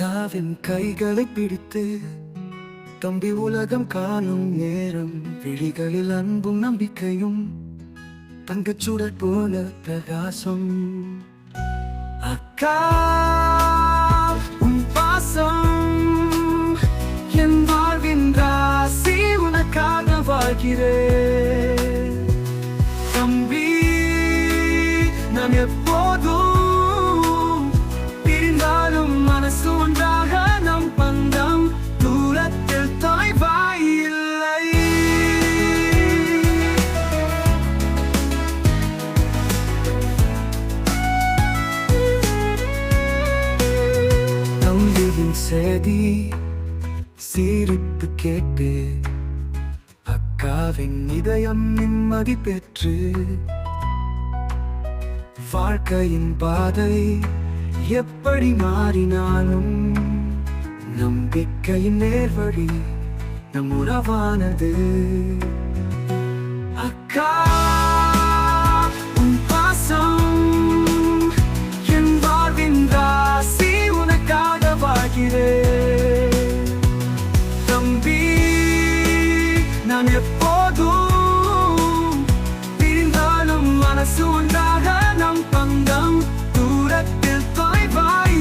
அக்காவின் கைகளை பிடித்து தம்பி உலகம் காணும் நேரம் விழிகளில் அன்பும் நம்பிக்கையும் தங்கச்சுடர் போல பிரகாசம். அக்கா உன் பாசம் என் வாழ்வின் ராசி உனக்காக வாழ்கிறேன். தம்பி நான் எப்ப கதி செய்தி கேட்டு அக்காவின் இதயம் நிம்மதி பெற்று வாழ்க்கையின் பாதை எப்படி மாறினாலும் நம்பிக்கையின் நேர்வழி நம் உறவானது. அக்கா! நான் எப்போதும் பிரிந்தாலும் மனசு ஒன்றாக நம் பங்கம் தூரத்தில் தொலைவாய்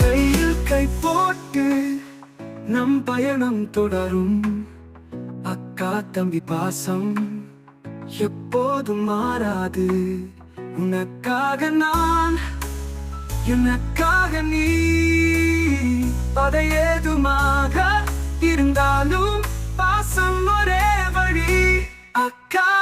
கையில் கை போட்டு நம் பயணம் தொடரும். அக்கா தம்பி பாசம் எப்போதும் மாறாது. உனக்காக நான் எனக்காக நீ. அதை ஏதுமாக இருந்தாலும் பாசம் ஒரே வழி அக்கா.